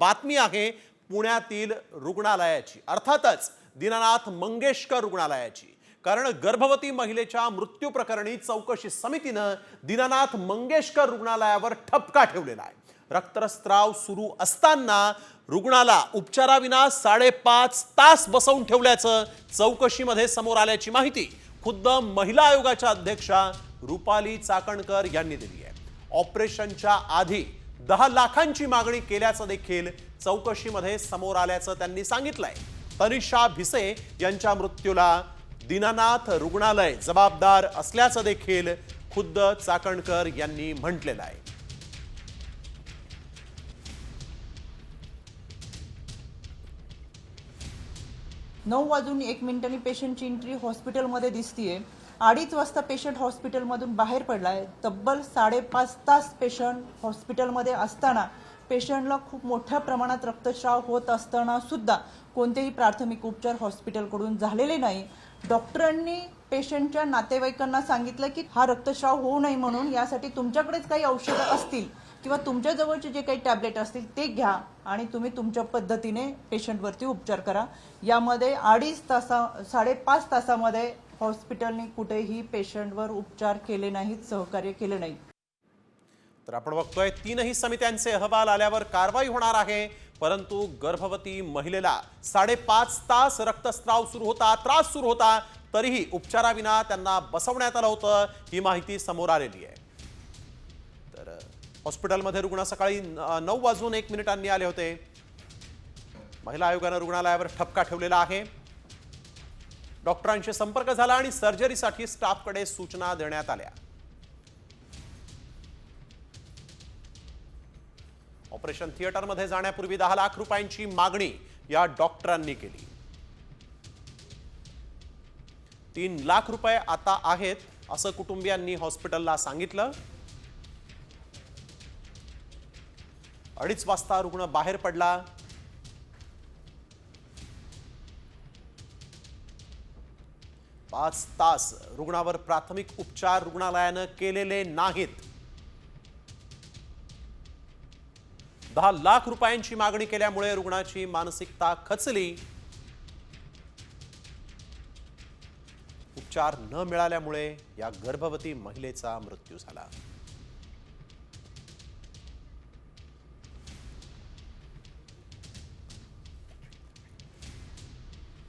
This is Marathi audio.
बातमी आहे पुण्यातील रुग्णालयाची. अर्थातच दीनानाथ मंगेशकर रुग्णालयाची. कारण गर्भवती महिलेच्या मृत्यू प्रकरणी चौकशी समितीनं दीनानाथ मंगेशकर रुग्णालयावर ठपका ठेवलेला आहे. रक्तस्त्राव सुरू असताना रुग्णाला उपचाराविना साडेपाच तास बसवून ठेवल्याचं चौकशीमध्ये समोर आल्याची माहिती खुद्द महिला आयोगाच्या अध्यक्षा रुपाली चाकणकर यांनी दिली आहे. ऑपरेशनच्या आधी दहा लाखांची मागणी केल्याचं देखील चौकशीमध्ये समोर आल्याचं त्यांनी सांगितलंय. तनिषा भिसे यांच्या मृत्यूला दीनानाथ रुग्णालय जबाबदार असल्याचं देखील खुद्द चाकणकर यांनी म्हटलेलं आहे. नऊ वाजून एक मिनिटांनी पेशंटची एंट्री हॉस्पिटलमध्ये दिसतीये. अडीच वाजता पेशंट हॉस्पिटलमधून बाहेर पडला आहे तब्बल साडेपाच तास पेशंट हॉस्पिटलमध्ये असताना पेशंटला खूप मोठ्या प्रमाणात रक्तस्राव होत असताना सुद्धा कोणतेही प्राथमिक उपचार हॉस्पिटलकडून झालेले नाही. डॉक्टरांनी पेशंटच्या नातेवाईकांना सांगितलं की हा रक्तस्राव होऊ नये म्हणून यासाठी तुमच्याकडेच काही औषधं असतील किंवा तुमच्याजवळचे जे काही टॅबलेट असतील ते घ्या आणि तुम्ही तुमच्या पद्धतीने पेशंटवरती उपचार करा. यामध्ये अडीच तासा साडेपाच तासामध्ये हॉस्पिटलने कुठेही पेशंटवर उपचार केले नाहीत सहकार्य केले नाही. तर आपण बघतोय तीनही समित्यांचे अहवाल आल्यावर कारवाई होणार आहे. परंतु गर्भवती महिलेला साडेपाच तास रक्तस्राव सुरू होता त्रास सुरू होता तरीही उपचाराविना त्यांना बसवण्यात आलं होतं ही माहिती समोर आलेली आहे. तर हॉस्पिटलमध्ये रुग्ण सकाळी नऊ वाजून एक मिनिटांनी आले होते. महिला आयोगानं रुग्णालयावर ठपका ठेवलेला आहे. डॉक्टरांशी संपर्क झाला आणि सर्जरीसाठी स्टाफकडे सूचना देण्यात आल्या. ऑपरेशन थिएटरमध्ये जाण्यापूर्वी दहा लाख रुपयांची मागणी या डॉक्टरांनी केली. तीन लाख रुपये आता आहेत असं कुटुंबियांनी हॉस्पिटलला सांगितलं. अडीच वाजता रुग्ण बाहेर पडला. पाच तास रुग्णावर प्राथमिक उपचार रुग्णालयानं केलेले नाहीत. दहा लाख रुपयांची मागणी केल्यामुळे रुग्णाची मानसिकता खचली. उपचार न मिळाल्यामुळे या गर्भवती महिलेचा मृत्यू झाला.